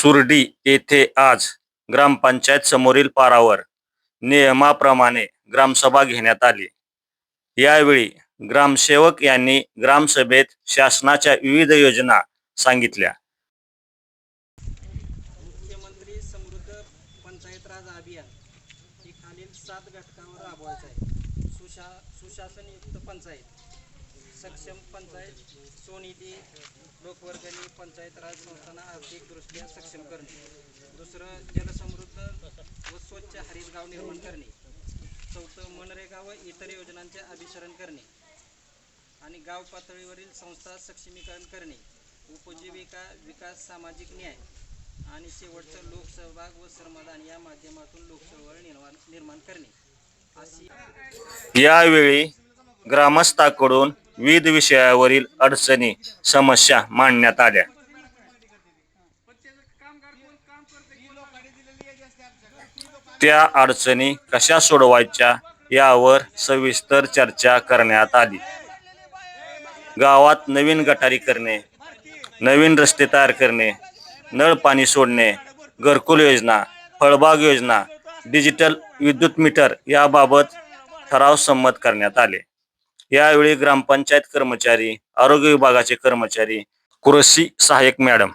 सुरडी येथे आज ग्रामपंचायत समोरील पारावर नियमाप्रमाणे ग्रामसभा घेण्यात आली. यावेळी ग्रामसेवक यांनी ग्रामसभेत शासनाच्या विविध योजना सांगितल्या. मुख्यमंत्री समृद्ध पंचायत राज अभियान हे खालील सात घटकांवर राबवायचं आहे. सुशा सुशासनयुक्त पंचायत. सक्षम पंचायत स्वनिधी लोकवर्गणी पंचायत राज संस्थांना आर्थिकदृष्ट्या सक्षम करणे. दुसरं जलसमृद्ध व स्वच्छ हरित गाव निर्माण करणे. चौथं मनरेगा व इतर योजनांचे अभिसरण करणे. आणि गाव पातळीवरील संस्था सक्षमीकरण करणे. उपजीविका विकास सामाजिक न्याय आणि शेवटचं लोकसहभाग व श्रमदान या माध्यमातून लोकचळवळ निर्माण निर्माण करणे. अशी यावेळी ग्रामस्थाकडून विविध विषयावरील अडचणी समस्या मांडण्यात आल्या. त्या अडचणी कशा सोडवायच्या यावर सविस्तर चर्चा करण्यात आली. गावात नवीन गटारी करणे नवीन रस्ते तयार करणे नळ पाणी सोडणे घरकुल योजना फळबाग योजना डिजिटल विद्युत मीटर याबाबत ठराव संमत करण्यात आले. यावेळी ग्रामपंचायत कर्मचारी आरोग्य विभागाचे कर्मचारी कृषी सहाय्यक मॅडम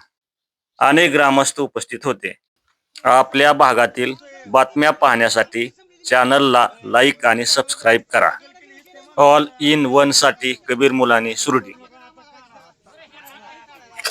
अनेक ग्रामस्थ उपस्थित होते. आपल्या भागातील बातम्या पाहण्यासाठी चॅनलला लाईक आणि सबस्क्राईब करा. ऑल इन वनसाठी कबीर मुलानी सुरडी